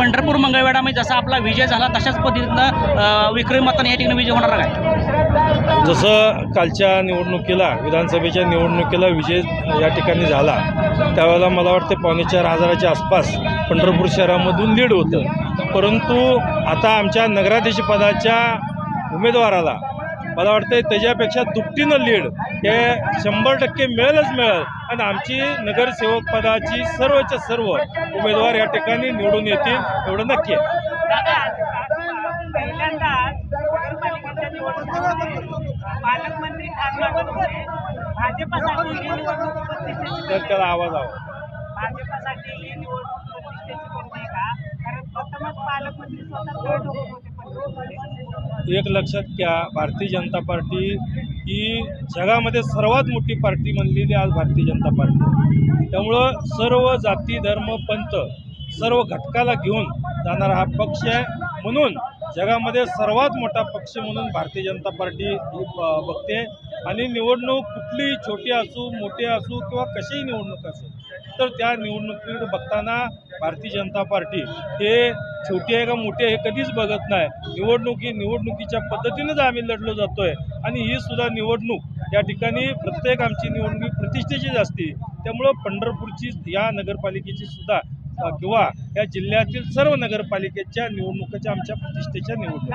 पंढरपूर मंगळवेढामध्ये जसा आपला विजय झाला तशाच पद्धतीनं विक्रमी मताने या ठिकाणी विजय होणार काय जसं कालच्या निवडणुकीला विधानसभेच्या निवडणुकीला विजय या ठिकाणी झाला त्यावेळेला मला वाटते पावणे चार हजाराच्या आसपास पंढरपूर शहरामधून लीड होतं. परंतु आता आमच्या नगराध्यक्षपदाच्या उमेदवाराला मला वाटतं त्याच्यापेक्षा दुपटीनं लीड हे शंभर टक्के मिळेलच मिळेल. आणि आमची नगरसेवक पदाची सर्वच्या सर्व उमेदवार या ठिकाणी निवडून येतील एवढं नक्की तर त्याला आवाज हवा भाजपसाठी ही निवडणूक प्रतिष्ठेची बनते का? कारण प्रथमच पालकमंत्री स्वतः. एक लक्षात घ्या भारतीय जनता पार्टी ही जगामध्ये सर्वात मोठी पार्टी म्हणलेली आज भारतीय जनता पार्टी. त्यामुळं सर्व जाती धर्म पंथ सर्व घटकाला घेऊन जाणारा हा पक्ष आहे. म्हणून जगामध्ये सर्वात मोठा पक्ष म्हणून भारतीय जनता पार्टी ही ब- बघते. आणि निवडणूक कुठलीही छोटी असू मोठी असू किंवा कशीही निवडणूक असू तर त्या निवडणुकीकडे बघताना भारतीय जनता पार्टी हे छोटी आहे का मोठी आहे हे कधीच बघत नाही. निवडणुकी निवडणुकीच्या पद्धतीनेच आम्ही लढलो जातोय. आणि ही सुद्धा निवडणूक या ठिकाणी प्रत्येक आमची निवडणूक प्रतिष्ठेचीच असते. त्यामुळं पंढरपूरची या नगरपालिकेची सुद्धा किंवा या जिल्ह्यातील सर्व नगरपालिकेच्या निवडणुकीच्या आमच्या प्रतिष्ठेच्या निवडणूक.